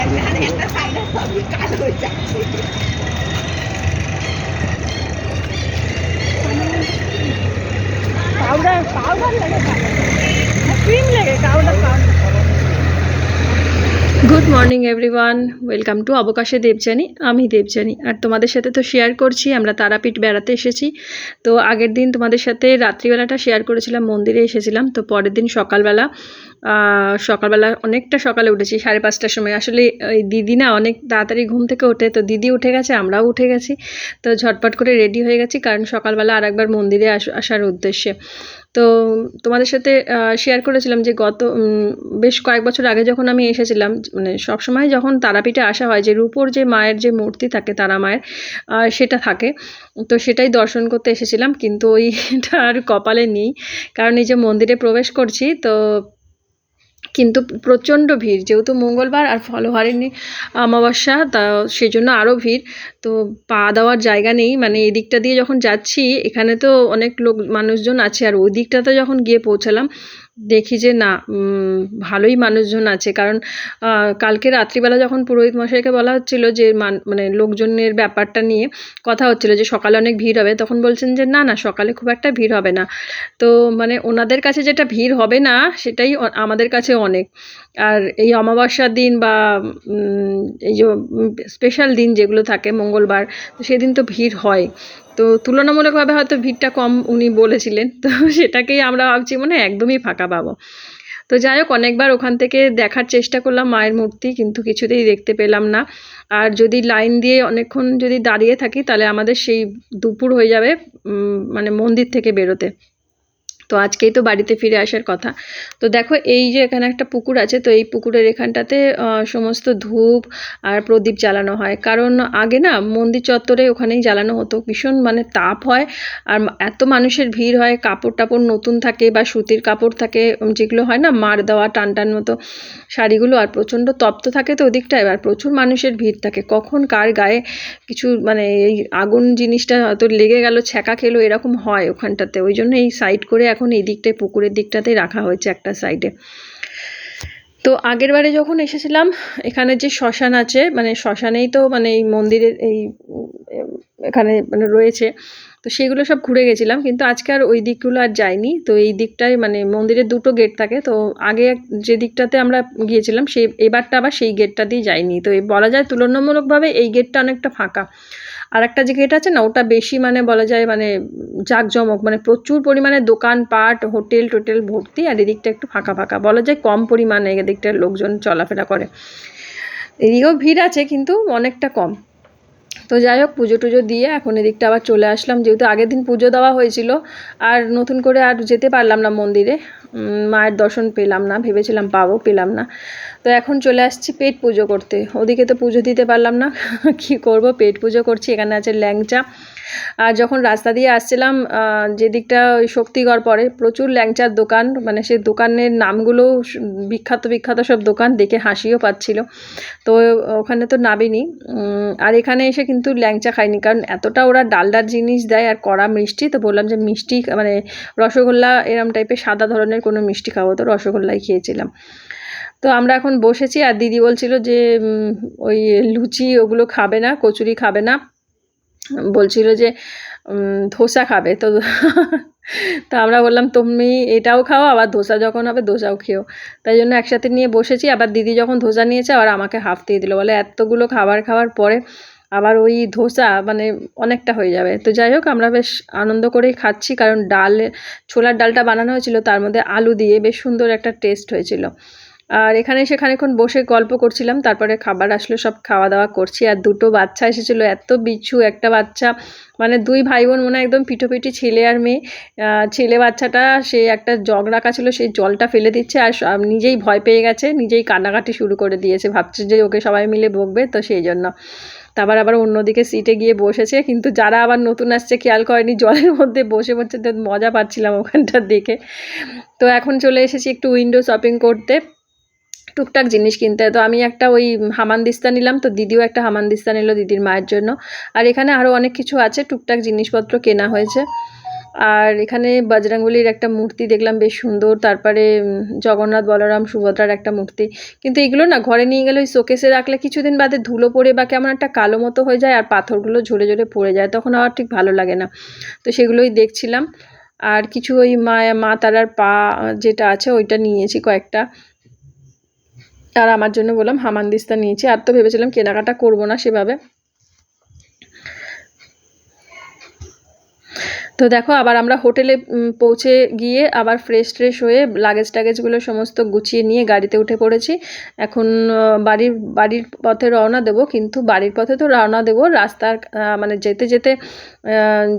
একটা সাইডে সবই কালো হয়ে যাচ্ছে পাউডার পাউডার লাগে ক্রিম লাগে powder powder good morning everyone welcome to অবকাশে Debjani আমি দেবজানি আর তোমাদের সাথে তো শেয়ার করছি, আমরা তারাপীঠ বেড়াতে এসেছি। তো আগের দিন তোমাদের সাথে রাত্রিবেলাটা শেয়ার করেছিলাম, মন্দিরে এসেছিলাম। তো পরের দিন সকালবেলা সকালবেলা অনেকটা সকালে উঠেছি, সাড়ে পাঁচটার সময়। আসলে ওই দিদি না অনেক তাড়াতাড়ি ঘুম থেকে ওঠে, তো দিদি উঠে গেছে, আমরাও উঠে গেছি। তো ঝটপট করে রেডি হয়ে গেছি, কারণ সকালবেলা আর একবার মন্দিরে আস- আসার উদ্দেশ্যে। তো তোমাদের সাথে শেয়ার করেছিলাম যে গত বেশ কয়েক বছর আগে যখন আমি এসেছিলাম মানে সবসময় যখন তারাপীঠে আসা হয় যে রূপোর যে মায়ের যে মূর্তি থাকে, তারা মায়ের সেটা থাকে। তো সেটাই দর্শন করতে এসেছিলাম, কিন্তু ওইটা আর কপালে নেই। কারণ এই যে মন্দিরে প্রবেশ করছি, তো কিন্তু প্রচণ্ড ভিড়। যেহেতু মঙ্গলবার আর ফলহারিণী অমাবস্যা, তা সেজন্য আরও ভিড়। তো পা দেওয়ার জায়গা নেই। মানে এদিকটা দিকটা দিয়ে যখন যাচ্ছি, এখানে তো অনেক লোক, মানুষজন আছে। আর ওই দিকটাতে যখন গিয়ে পৌঁছালাম দেখি যে না ভালোই মানুষজন আছে। কারণ কালকে রাত্রিবেলা যখন পুরোহিত মশাইকে বলা হচ্ছিল যে মান মানে লোকজনের ব্যাপারটা নিয়ে কথা হচ্ছিল যে সকালে অনেক ভিড় হবে, তখন বলছেন যে না না, সকালে খুব একটা ভিড় হবে না। তো মানে ওনাদের কাছে যেটা ভিড় হবে না, সেটাই আমাদের কাছে অনেক। আর এই অমাবস্যার দিন বা এই যে স্পেশাল দিন যেগুলো থাকে মঙ্গলবার সেদিন তো ভিড় হয়। তো তুলনামূলকভাবে হয়তো ভিড়টা কম উনি বলেছিলেন। তো সেটাকেই আমরা ভাবছি মানে একদমই ফাঁকা পাবো। তো যাই হোক, অনেকবার ওখান থেকে দেখার চেষ্টা করলাম মায়ের মূর্তি, কিন্তু কিছুতেই দেখতে পেলাম না। আর যদি লাইন দিয়ে অনেকক্ষণ যদি দাঁড়িয়ে থাকি, তাহলে আমাদের সেই দুপুর হয়ে যাবে মানে মন্দির থেকে বেরোতে। তো আজকেই তো বাড়িতে ফিরে আসার কথা। তো দেখো এই যে এখানে একটা পুকুর আছে, তো এই পুকুরের এখানটাতে সমস্ত ধূপ আর প্রদীপ জ্বালানো হয়। কারণ আগে না মন্দির চত্বরে ওখানেই জ্বালানো হতো। ভীষণ মানে তাপ হয় আর এত মানুষের ভিড় হয় কাপড় টাপড় নতুন থাকে বা সুতির কাপড় থাকে যেগুলো হয় না মার দেওয়া টান টান মতো শাড়িগুলো আর প্রচণ্ড তপ্ত থাকে তো ওদিকটায় আর প্রচুর মানুষের ভিড় থাকে। কখন কার গায়ে কিছু মানে এই আগুন জিনিসটা হয়তো লেগে গেল, ছ্যাঁকা খেলো, এরকম হয় ওখানটাতে। ওই জন্য এই সাইড করে এখন এই দিকটায়, পুকুরের দিকটাতেই রাখা হয়েছে একটা সাইডে তো আগের বারে যখন এসেছিলাম, এখানে যে শ্মশান আছে মানে শ্মশানেই তো মানে এই মন্দিরের এই এখানে মানে রয়েছে, তো সেগুলো সব ঘুরে গেছিলাম, কিন্তু আজকে আর ওই দিকগুলো আর যাইনি। তো এই দিকটায় মানে মন্দিরের দুটো গেট থাকে, তো আগে যে দিকটাতে আমরা গিয়েছিলাম, সেই, এবারটা আবার সেই গেটটা দিয়ে যাইনি। তো বলা যায় তুলনামূলকভাবে এই গেটটা অনেকটা ফাঁকা। আর একটা যে গেট আছে না, ওটা বেশি মানে বলা যায় মানে জাঁকজমক মানে প্রচুর পরিমাণে দোকানপাট, হোটেল টোটেল ভর্তি আর এদিকটা একটু ফাঁকা ফাঁকা। বলা যায় কম পরিমাণে এদিকটার লোকজন চলাফেরা করে। এদিকেও ভিড় আছে কিন্তু অনেকটা কম। তো যাই হোক, পুজো টুজো দিয়ে এখন এদিকটা আবার চলে আসলাম। যেহেতু আগের দিন পুজো দেওয়া হয়েছিল, আর নতুন করে আর যেতে পারলাম না মন্দিরে। মায়ের দর্শন পেলাম না, ভেবেছিলাম পাবো, পেলাম না। তো এখন চলে আসছি পেট পুজো করতে। ওদিকে তো পুজো দিতে পারলাম না। কি করব? পেট পুজো করছি, এখানে আছে ল্যাংচা। আর যখন রাস্তা দিয়ে আসছিলাম যেদিকটা ওই শক্তিগড় পড়ে প্রচুর ল্যাংচার দোকান। মানে সেই দোকানের নামগুলো বিখ্যাত বিখ্যাত সব দোকান দেখে হাসিও পাচ্ছিল। তো ওখানে তো নাবিনি আর এখানে এসে কিন্তু ল্যাংচা খাইনি। কারণ এতটা ওরা ডালডার জিনিস দেয় আর কড়া মিষ্টি, তো বললাম যে মিষ্টি মানে রসগোল্লা এরম টাইপের সাদা ধরনের কোনো মিষ্টি খাব। তো রসগোল্লাই খেয়েছিলাম। তো আমরা এখন বসেছি আর দিদি বলছিল যে ওই লুচি ওগুলো খাবে না, কচুরি খাবে না। বলছিল যে ধোসা খাবে। তো তো আমরা বললাম, তুমি এটাও খাও, আবার ধোসা যখন হবে ধোসাও খেও। তাই জন্য একসাথে নিয়ে বসেছি। আবার দিদি যখন ধোসা নিয়েছে, আবার আমাকে হাফ দিয়ে দিল। বলে, এতগুলো খাবার খাওয়ার পরে আবার ওই ধোসা মানে অনেকটা হয়ে যাবে। তো যাই হোক, আমরা বেশ আনন্দ করেই খাচ্ছি, কারণ ডাল, ছোলার ডালটা বানানো হয়েছিল, তার মধ্যে আলু দিয়ে বেশ সুন্দর একটা টেস্ট হয়েছিল। আর এখানে এসে খানিকক্ষণ বসে গল্প করছিলাম, তারপরে খাবার আসলো, সব খাওয়া দাওয়া করছি আর দুটো বাচ্চা এসেছিল, এত বিচ্ছু একটা বাচ্চা। মানে দুই ভাই বোন মনে একদম পিঠোপিঠি ছেলে আর মেয়ে। ছেলে বাচ্চাটা, সে একটা জগ রাখা ছিল সেই জলটা ফেলে দিচ্ছে আর নিজেই ভয় পেয়ে গেছে, নিজেই কান্নাকাটি শুরু করে দিয়েছে, ভাবছে যে ওকে সবাই মিলে বকবে, তো সেই জন্য। তারপর আবার অন্যদিকে সিটে গিয়ে বসেছে, কিন্তু যারা আবার নতুন আসছে, খেয়াল করেনি, জলের মধ্যে বসে তো মজা পাচ্ছিলাম ওখানটা দেখে। তো এখন চলে এসেছি একটু উইন্ডো শপিং করতে। টুকটাক জিনিস কিনতে তো আমি একটা ওই হামানদিস্তা নিলাম, তো দিদিও একটা হামানদিস্তা নিল দিদির মায়ের জন্য। আর এখানে আরও অনেক কিছু আছে, টুকটাক জিনিসপত্র কেনা হয়েছে। আর এখানে বজরংবলির একটা মূর্তি দেখলাম, বেশ সুন্দর। তারপরে জগন্নাথ বলরাম সুভদ্রার একটা মূর্তি। কিন্তু এগুলো না ঘরে নিয়ে গেলে ওই শোকেসে রাখলে কিছুদিন বাদে ধুলো পড়ে বা কেমন একটা কালো মতো হয়ে যায় আর পাথরগুলো ঝরে ঝরে পড়ে যায়। তখন আর ঠিক ভালো লাগে না। তো সেগুলোই দেখছিলাম। আর কিছু ওই মা মা তারার পা যেটা আছে ওইটা নিয়েছি কয়েকটা। আর আমার জন্য বললাম হামানদিস্তা নিয়েছি। আর তো ভেবেছিলাম কেনাকাটা করব না সেভাবে। তো দেখো, আবার আমরা হোটেলে পৌঁছে গিয়ে আবার ফ্রেশ ট্রেশ হয়ে লাগেজ টাগেজগুলো সমস্ত গুছিয়ে নিয়ে গাড়িতে উঠে পড়েছি। এখন বাড়ির বাড়ির পথে রওনা দেব, কিন্তু বাড়ির পথে তো রওনা দেব। রাস্তার মানে যেতে যেতে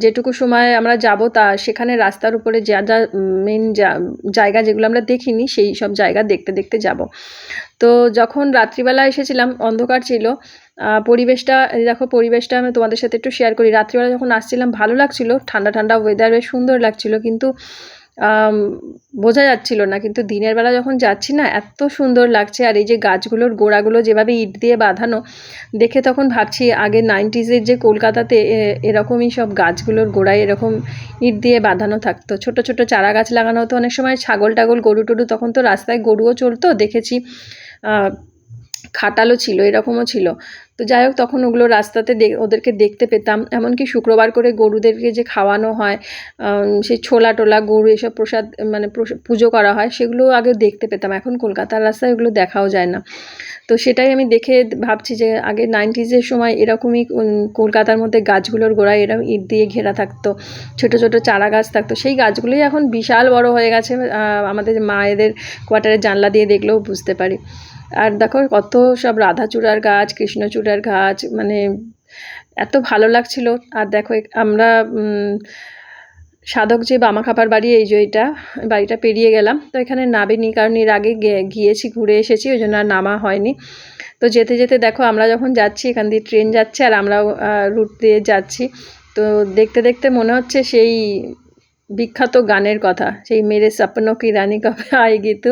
যেটুকু সময় আমরা যাব তা, সেখানে রাস্তার উপরে যা যা মেন জায়গা যেগুলো আমরা দেখিনি, সেই সব জায়গা দেখতে দেখতে যাব। তো যখন রাত্রিবেলা এসেছিলাম, অন্ধকার ছিল পরিবেশটা দেখো পরিবেশটা আমি তোমাদের সাথে একটু শেয়ার করি। রাত্রিবেলা যখন আসছিলাম, ভালো লাগছিল, ঠান্ডা ঠান্ডা ওয়েদার বেশ সুন্দর লাগছিল, কিন্তু বোঝা যাচ্ছিল না। কিন্তু দিনের বেলা যখন যাচ্ছি না, এত সুন্দর লাগছে, আর এই যে গাছগুলোর গোড়াগুলো যেভাবে ইট দিয়ে বাঁধানো, দেখে তখন ভাবছি, আগে নাইনটিজের যে কলকাতাতে এরকমই সব গাছগুলোর গোড়ায় এরকম ইট দিয়ে বাঁধানো থাকতো। ছোট ছোট চারা গাছ লাগানো হতো। অনেক সময় ছাগল টাগল, গরু টরু তখন তো রাস্তায় গরুও চলতো। দেখেছি uh, খাটালও ছিল, এরকমও ছিল। তো যাই হোক, তখন ওগুলো রাস্তাতে ওদেরকে দেখতে পেতাম। এমনকি শুক্রবার করে গরুদেরকে যে খাওয়ানো হয় সেই ছোলা টোলা, গরু এসব প্রসাদ মানে পুজো করা হয়, সেগুলো আগে দেখতে পেতাম। এখন কলকাতার রাস্তায় ওগুলো দেখাও যায় না। তো সেটাই আমি দেখে ভাবছি যে, আগে নাইনটিজের সময় এরকমই কলকাতার মধ্যে গাছগুলোর গোড়ায় এরকম ইট দিয়ে ঘেরা থাকতো, ছোট ছোট চারা গাছ থাকতো। সেই গাছগুলোই এখন বিশাল বড় হয়ে গেছে আমাদের মায়েদের কোয়ার্টারের জানলা দিয়ে দেখলেও বুঝতে পারি। আর দেখো কত সব রাধাচূড়ার গাছ, কৃষ্ণচূড়ার গাছ মানে এত ভালো লাগছিল। আর দেখো আমরা সাধক যে বামা খাপার বাড়ি, এই যে এটা বাড়িটা পেরিয়ে গেলাম। তো এখানে নাবিনি কারণ এর আগে গিয়েছি, ঘুরে এসেছি, ওই জন্য আর নামা হয়নি। তো যেতে যেতে দেখো আমরা যখন যাচ্ছি, এখান দিয়ে ট্রেন যাচ্ছে আর আমরাও রুট দিয়ে যাচ্ছি। তো দেখতে দেখতে মনে হচ্ছে সেই বিখ্যাত গানের কথা, সেই মেরে সপনো কি রানী কবে আয় তো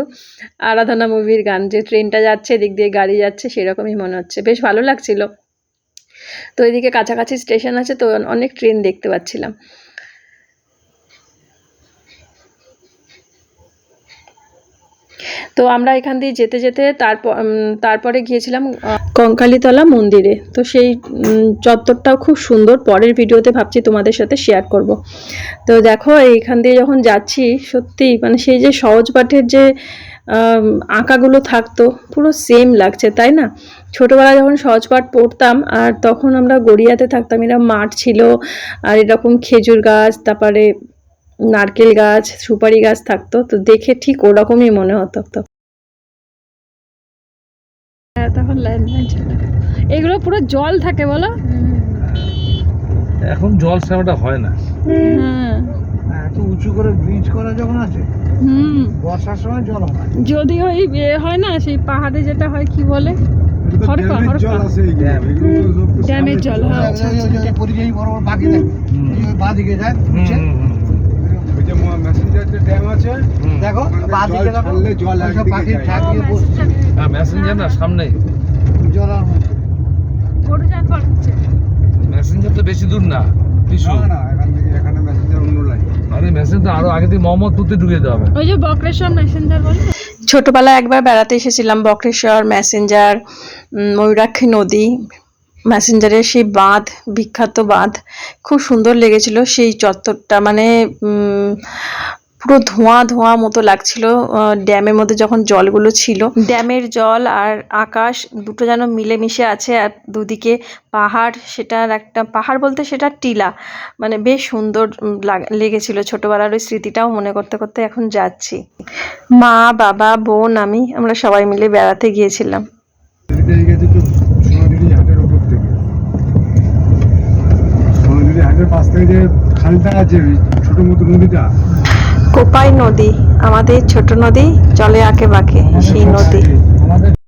আরাধনা মুভির গান, যে ট্রেনটা যাচ্ছে এদিক দিয়ে গাড়ি যাচ্ছে, সেরকমই মনে হচ্ছে। বেশ ভালো লাগছিল। তো এদিকে কাছাকাছি স্টেশন আছে, তো অনেক ট্রেন দেখতে পাচ্ছিলাম। তো আমরা এখান দিয়ে যেতে যেতে তারপর তারপরে গিয়েছিলাম কঙ্কালীতলা মন্দিরে। তো সেই চত্বরটাও খুব সুন্দর। পরের ভিডিওতে ভাবছি তোমাদের সাথে শেয়ার করব। তো দেখো, এইখান দিয়ে যখন যাচ্ছি, সত্যি মানে সেই যে সহজ পাঠের যে আঁকাগুলো থাকতো, পুরো সেম লাগছে, তাই না? ছোটোবেলায় যখন সহজ পাঠ পড়তাম, আর তখন আমরা গড়িয়াতে থাকতাম, এরা মাঠ ছিল, আর এরকম খেজুর গাছ, তারপরে নারকেল গাছ সুপারি গাছ থাকতো তো দেখে ঠিক ওরকমই মনে হতো তো। হ্যাঁ তখন লাইন এগুলো পুরো জল থাকে বলো? এখন জল সেবাটা হয় না। হ্যাঁ। এত উঁচু করে ব্রিজ করা যখন আছে হুম। বর্ষার সময় জল হয় যদি ওই হয় না সেই পাহাড়ে যেটা হয় কি বলে। ড্যামের জল হ্যাঁ আচ্ছা আচ্ছা পরিযায়ী বড় বড় পাখি থাকে। হুম। এই যে বাঁ দিকে যায় হুম, উঠছে। হুম, হুম। ওই যে মেসেঞ্জার যে ড্যাম আছে দেখো ওখানে বাঁ জল দিকে দেখো ছাড়লে জল একদিকে পাখি যায়। বসছে। হ্যাঁ মেসেঞ্জার না যান মেসেঞ্জার তো বেশি দূর না কিছু না না এখান থেকে এখানে মেসেঞ্জার অন্য লাইন আরে মেসেঞ্জার আরও আগে থেকে মোহাম্মদপুরতে ঢুকে হবে। ওই যে বক্রেশ্বর মেসেঞ্জার বলে। ছোটবেলায় একবার বেড়াতে এসেছিলাম বক্রেশ্বর মেসেঞ্জার ময়ূরাক্ষী নদী। ম্যাসেঞ্জারের সেই বাঁধ বিখ্যাত বাঁধ খুব সুন্দর লেগেছিল। সেই চত্বরটা মানে পুরো ধোঁয়া ধোঁয়া মতো লাগছিল। ড্যামের মধ্যে যখন জলগুলো ছিল। ড্যামের জল আর আকাশ দুটো যেন মিলেমিশে আছে আর দুদিকে পাহাড় সেটার একটা পাহাড় বলতে সেটা টিলা। মানে বেশ সুন্দর লেগেছিল ছোটবেলার ওই স্মৃতিটাও মনে করতে করতে এখন যাচ্ছি। মা বাবা বোন আমি আমরা সবাই মিলে বেড়াতে গিয়েছিলাম এদিকে এদিকে দুটো সোনাদিঘি ঘাটের ওপর থেকে সোনাদিঘি যে খালটা আছে ছোট মতো নদীটা। কোপাই নদী আমাদের ছোট নদী চলে আঁকে বাঁকে সেই নদী।